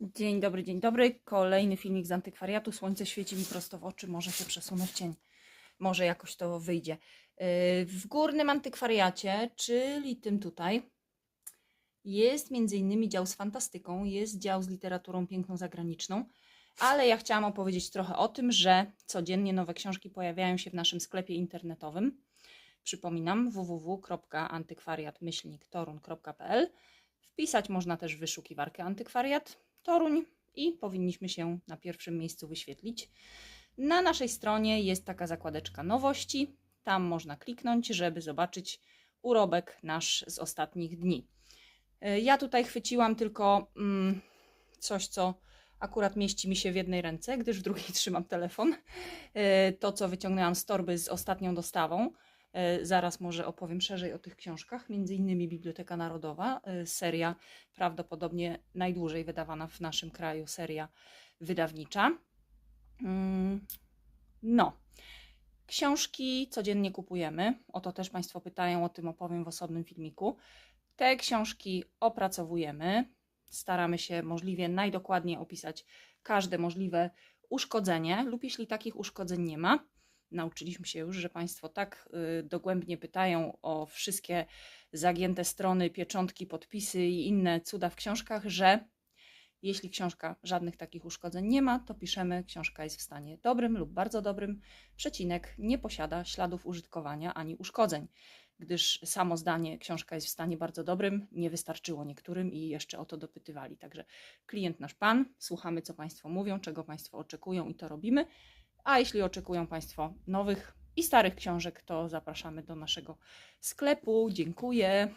Dzień dobry, dzień dobry. Kolejny filmik z antykwariatu. Słońce świeci mi prosto w oczy, może się przesunę w cień. Może jakoś to wyjdzie. Yy, W górnym antykwariacie, czyli tym tutaj, jest między innymi dział z fantastyką, jest dział z literaturą piękną zagraniczną, ale ja chciałam opowiedzieć trochę o tym, że codziennie nowe książki pojawiają się w naszym sklepie internetowym. Przypominam www.antykwariat-torun.pl Wpisać można też w wyszukiwarkę antykwariat Toruń i powinniśmy się na pierwszym miejscu wyświetlić. Na naszej stronie jest taka zakładeczka nowości. Tam można kliknąć, żeby zobaczyć urobek nasz z ostatnich dni. Y, Ja tutaj chwyciłam tylko mm, coś, co akurat mieści mi się w jednej ręce, gdyż w drugiej trzymam telefon. Y, To, co wyciągnęłam z torby z ostatnią dostawą. Y, Zaraz może opowiem szerzej o tych książkach, między innymi Biblioteka Narodowa, y, seria prawdopodobnie najdłużej wydawana w naszym kraju, seria wydawnicza. Mm, No, książki codziennie kupujemy, o to też Państwo pytają, o tym opowiem w osobnym filmiku. Te książki opracowujemy, staramy się możliwie najdokładniej opisać każde możliwe uszkodzenie lub jeśli takich uszkodzeń nie ma, nauczyliśmy się już, że Państwo tak y, dogłębnie pytają o wszystkie zagięte strony, pieczątki, podpisy i inne cuda w książkach, że jeśli książka żadnych takich uszkodzeń nie ma, to piszemy, książka jest w stanie dobrym lub bardzo dobrym. Przecinek nie posiada śladów użytkowania ani uszkodzeń, gdyż samo zdanie książka jest w stanie bardzo dobrym nie wystarczyło niektórym i jeszcze o to dopytywali. Także klient nasz pan, słuchamy co Państwo mówią, czego Państwo oczekują i to robimy. A jeśli oczekują Państwo nowych i starych książek, to zapraszamy do naszego sklepu. Dziękuję.